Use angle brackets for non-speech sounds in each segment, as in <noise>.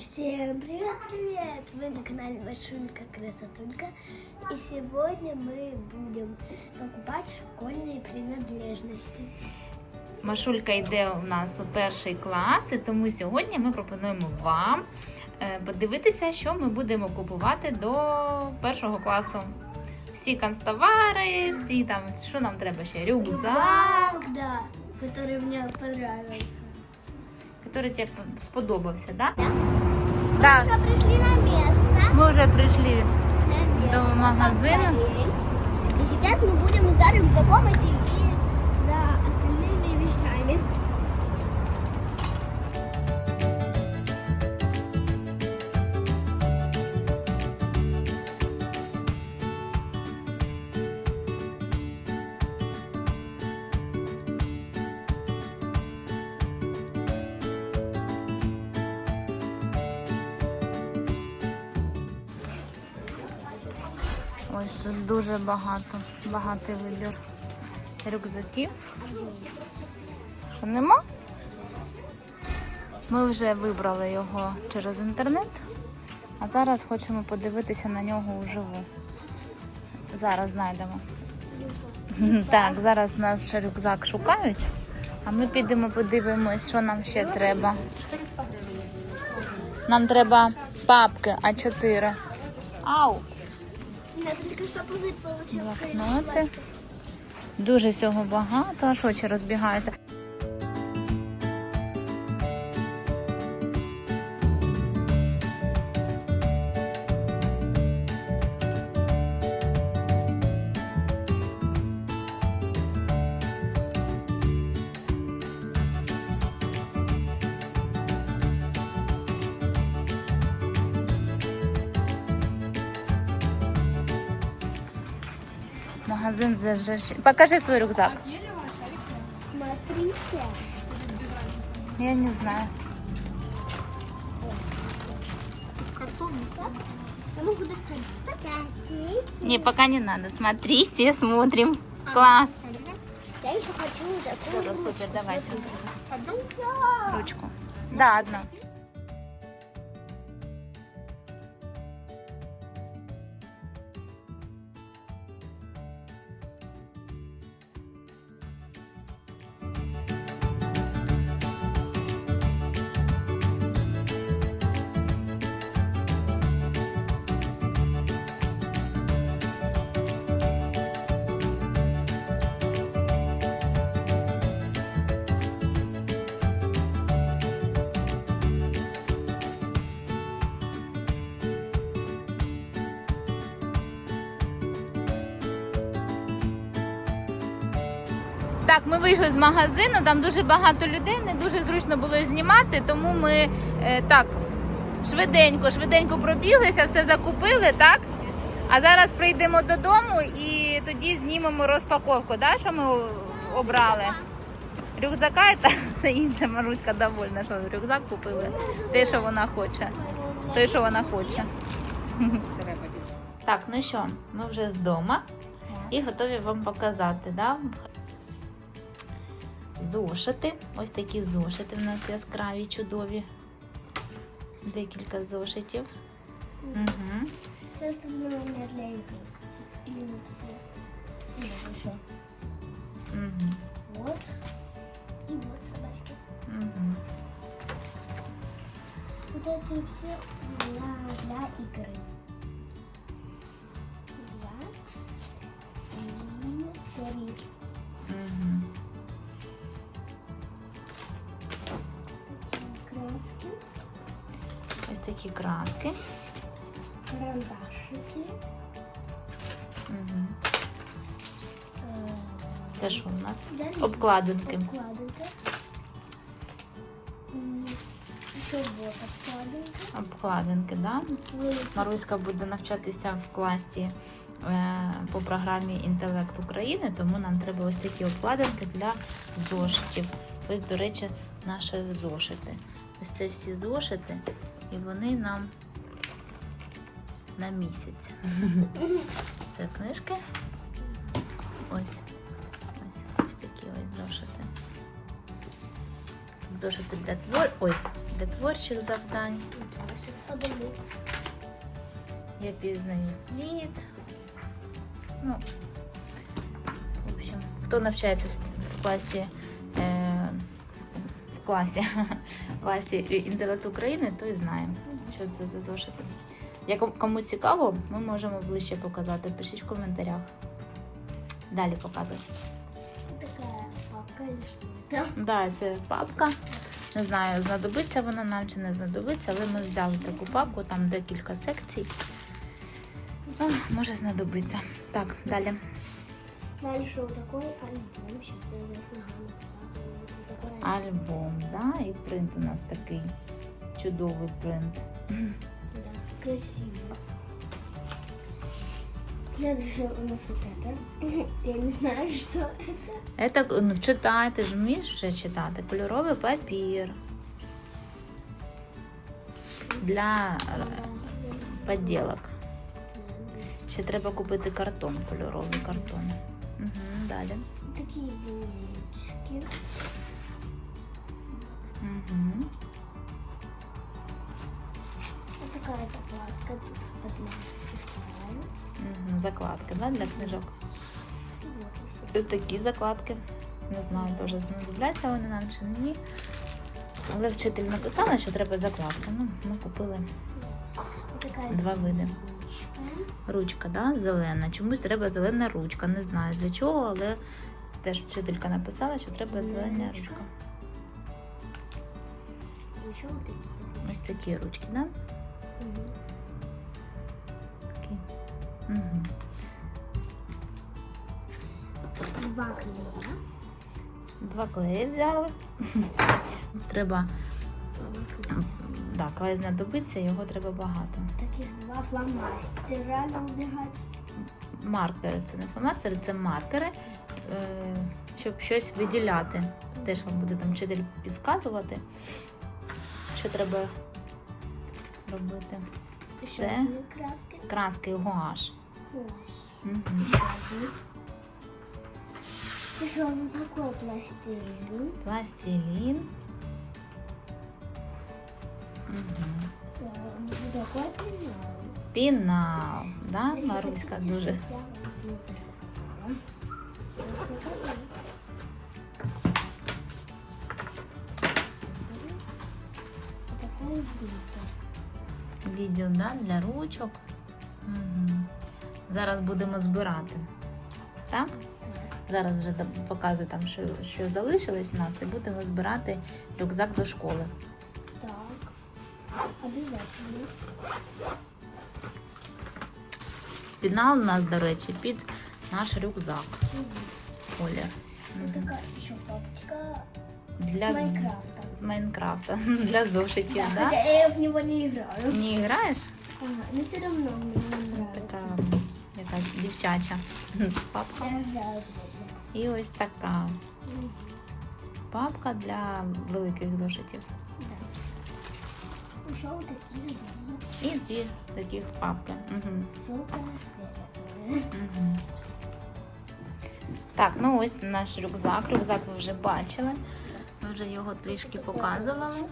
Всем привет-привет! Вы на канале Машулька Красотулька. И сегодня мы будем покупать школьные принадлежности. Машулька йде у нас у перший клас, і тому сьогодні ми пропонуємо вам е, подивитися, що ми будемо купувати до першого класу. Всі канцтовари, всі там, що нам треба ще? Рюкзак, Рюкзак, да, который мне понравился. який тебе сподобався, так? Мы Ми уже пришли на место. ми вже прийшли до магазину. И сейчас мы будем за рюкзаком идти Ось тут дуже багато, багатий вибір рюкзаків. Що нема? Ми вже вибрали його через інтернет, а зараз хочемо подивитися на нього вживу. Зараз знайдемо. Так, зараз наш рюкзак шукають, а ми підемо подивимось, що нам ще треба. Нам треба папки А4. Ау! У тільки пузырь Блокноти. Дуже всього багато, аж очі розбігаються. Магазин зажжеш. Покажи свій рюкзак. Смотрите. Я не знаю. Не, пока не надо. Смотрите, смотрим. Класс. Я еще хочу такую. Супер, давайте. Ручку. Да, одну. Так, ми вийшли з магазину, там дуже багато людей, не дуже зручно було знімати, тому ми е, так швиденько, швиденько пробіглися, все закупили, так? А зараз прийдемо додому і тоді знімемо розпаковку, да, що ми обрали. Рюкзака і та все інше. Маруська довольна, що рюкзак купили. Те, що вона хоче. Те, що вона хоче. Так, ну що, ми вже вдома і готові вам показати. Да? Зошити. Ось такі зошити в нас яскраві, чудові. Декілька зошитів. Угу. Сейчас одно у меня для игры. И все. И вот еще. Угу. Вот. И вот собачки. Угу. Вот эти все для, для игры. Ось такі кратки. Карандашики. Угу. Це що у нас? Обкладинки. Обкладинка. И еще вот. Обкладинки, да? Маруська буде навчатися в класі е, по програмі Інтелект України, тому нам треба ось такі обкладинки для зошитів. Ось, до речі, наші зошити. Ось це всі зошити, і вони нам на місяць. <laughs> Це книжки. Ось. Ось, ось такі ось зошити. зошити для твор... Ой, для творчих завдань. Я пізнаю світ. Ну, в общем, хто навчається в- класі, е, в класі, <laughs> класі інтелект України, той знає, що це за зошити. Як кому цікаво, ми можемо ближче показати. Пишіть в коментарях. Далі показуй. Такая папка? Да, це папка. Не знаю, знадобиться вона нам чи не знадобиться, але ми взяли таку папку, там декілька секцій. О, може знадобиться. Так, далі. Дальше вот такой альбом. Сейчас я альбом. Да? І принт у нас такий чудовий принт. Красиво. Следующее у нас вот это. <laughs> Я не знаю, что это. Це, ну, читай, ти ж вмієш вже читати. Кольоровий папір. Для е, поділок. Ще треба купити картон, кольоровий картон. Угу, далі. Такие булочки. Угу. Вот такая закладка. Тут одна вторая. Угу. Закладки, да, для книжок. Вот еще. Ось такі закладки. Не знаю, теж знадобляться вони нам чи ні. Але вчитель написала, що треба закладки. Ну, ми купили Вот такая Два види. ручка. ручка, да? зелена. Чомусь треба зелена ручка. Не знаю для чого, але теж вчителька написала, що треба зелена ручка. Еще вот такие. Ось такі ручки, да? Такі. Угу. Два клея. Два клеї взяли. треба, да, клей знадобиться, його треба багато. Таких два фломастера убегать. маркери. Це не фломастери, це маркери, е, щоб щось виділяти. Теж вам буде там вчитель підказувати, що треба робити. Да? одни краски. Краски гуаш. Угу. Еще один. Еще вот такой пластилин. Пластилін. Угу. Вот такой пенал. Пінал. Да? Маруська дуже. Відділ да? для ручок. Угу. Зараз будемо збирати. Так? Зараз вже показую там, що, що залишилось у нас, і будемо збирати рюкзак до школи. Так. Обязательно. Пінал у нас, до речі, під наш рюкзак. Мгм. Колір. Вот Мгм. такая папочка Для с Майнкрафта. Майнкрафта. <laughs> Для зошитів, Да, да? хотя я в него не играю. Не граєш? Ага, но все равно мне не нравится. Така якась дівчача <laughs> папка. Я играю в Roblox. І ось така Мгм. папка для великих зошитів. Да. Еще вот такие вот І дві таких папки. Угу. Так, ну ось наш рюкзак. Рюкзак ви вже бачили. Ми вже його трішки показували.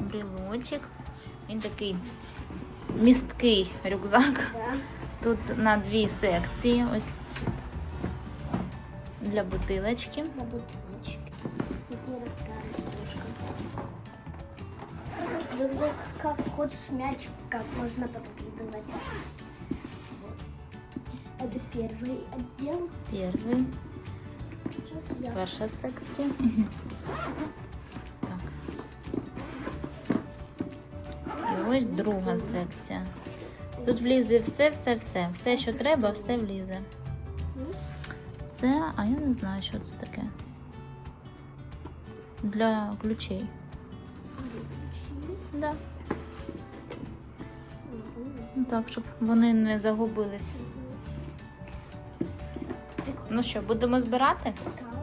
Брілочок. Він такий місткий рюкзак. Да. Тут на дві секції. Ось для бутилочки. На бутылочке. Вот мне такая растушка. Рюкзак, как хочешь мяч, как можно подкидывать. Вот. Это первый отдел. Перший, Сейчас я перша секція. Так. І ось друга секція. Тут влізе все, все, все. Все, що треба, все влізе. Це, а я не знаю, що це таке. Для ключей. Да. Ну так, щоб вони не загубились. Ну що, будемо збирати? Так.